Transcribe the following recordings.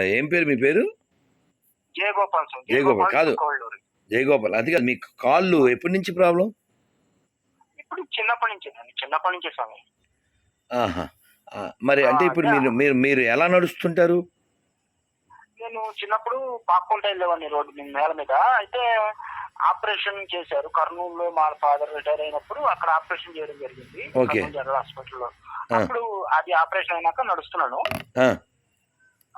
ఏం పేరు మీ పేరు? జయగోపాల్ సార్. జయగోపాల్, కాదు. జయగోపాల్. అది కాదు మీకు కాళ్ళు ఎప్పటి నుంచి ప్రాబ్లం? ఇప్పుడు చిన్నప్పటి నుంచి చిన్నప్పటి నుంచే స్వామి. ఆహా. మరి అంటే ఇప్పుడు. మీరు మీరు మీరు ఎలా నడుస్తుంటారు? నేను చిన్నప్పుడు పాక్కుంటా వెళ్ళేవాడిని రోడ్డు మీద నేల మీద. అయితే ఆపరేషన్ చేశారు. కర్నూలులో మా ఫాదర్ రిటైర్ అయినప్పుడు అక్కడ ఆపరేషన్ చేయడం జరిగింది. జనరల్ హాస్పిటల్లో. అప్పుడు అది ఆపరేషన్ అయినాక నడుస్తున్నాను.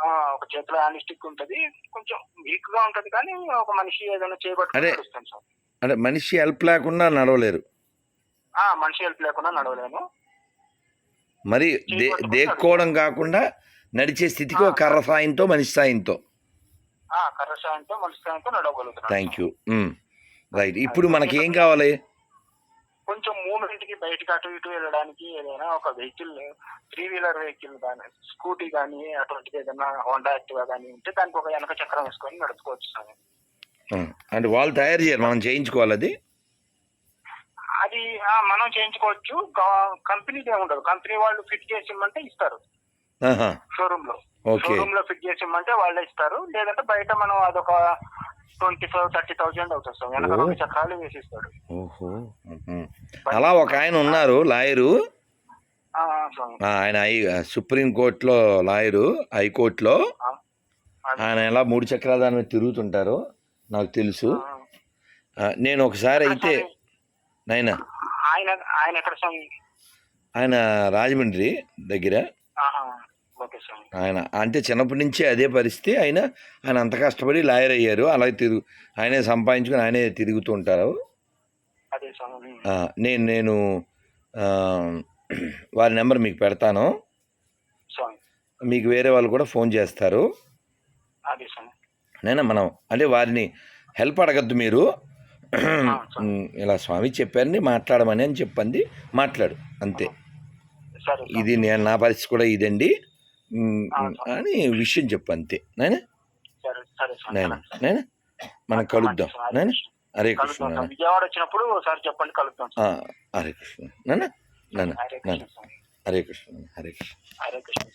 ఒక చేతిలో హ్యాండ్ ఉంటది. కొంచెం వీక్గా ఉంటది కానీ ఒక మనిషి ఏదైనా. చేయబట్టుకుని నడుస్తాను సార్. అంటే మనిషి హెల్ప్ లేకుండా నడవలేరు. ఆ, మనిషి హెల్ప్ లేకుండా నడవలేను. మరి దేక్కోవడం కాకుండా నడిచే స్థితికి ఒక కర్ర సాయంతో మనిషి సాయంతో. ఆ, కర్ర సాయంతో మనిషి సాయంతో నడవగలుగుతున్నాను. థ్యాంక్ యూ రైట్ ఇప్పుడు మనకి ఏం కావాలి? మూమెంట్కి బయటకి అటు ఇటు వెళ్ళడానికి ఏదైనా ఒక వెహికల్ త్రీ వీలర్ వెహికల్ కానీ స్కూటీ కానీ అటువంటిది ఏదైనా హోండా యాక్టివా కానీ ఉంటే దానికి ఒక వెనక చక్రం వేసుకొని నడుచుకోవచ్చు సార్. ఆ, అంటే వాళ్ళు తయారు చేయరు మనం చేయించుకోవాలి అది? అది మనం చేయించుకోవచ్చు. కంపెనీది ఏమి ఉండదు. కంపెనీ వాళ్ళు ఫిట్ చేసి ఇమ్మంటే ఇస్తారు. షోరూమ్లో షోరూమ్లో ఫిట్ చేసి ఇమ్మంటే వాళ్ళే ఇస్తారు. లేదంటే బయట మనం అదొక ట్వంటీ ఫైవ్ థర్టీ థౌజండ్ అవుతుంది సార్. వెనక చక్రాలు వేసి ఇస్తాడు ఓహో. అలా ఒక ఆయన ఉన్నారు లాయరు. ఆయన హై సుప్రీం కోర్టులో లాయరు హైకోర్టులో. ఆయన ఎలా మూడు చక్రాల దాని మీద తిరుగుతుంటారో నాకు తెలుసు. నేను ఒకసారి అయితే నాయన. ఆయన రాజమండ్రి దగ్గర. ఆయన అంటే చిన్నప్పటి నుంచి అదే పరిస్థితి. ఆయన ఆయన అంత కష్టపడి లాయర్ అయ్యారు. అలాగే తిరుగు ఆయనే సంపాదించుకొని ఆయనే తిరుగుతూ ఉంటారు అదే స్వామి ఆ, నేను నేను వారి నెంబర్ మీకు పెడతాను. మీకు వేరే వాళ్ళు కూడా ఫోన్ చేస్తారు. నేను మనం అంటే వారిని హెల్ప్ అడగద్దు మీరు. ఇలా స్వామి చెప్పారని మాట్లాడమని అని చెప్పింది మాట్లాడు అంతే. ఇది నేను నా పరిస్థితి కూడా ఇదండి. అని విషయం చెప్పు అంతే. స్వామి. నాయనా నాయనా మనం కలుద్దాం. స్వామి. హరే కృష్ణ. విజయవాడ వచ్చినప్పుడు ఒకసారి చెప్పండి కలుద్దాం. హరే కృష్ణ నాన్న నాన్న హరే కృష్ణ. హరే కృష్ణ హరే కృష్ణ.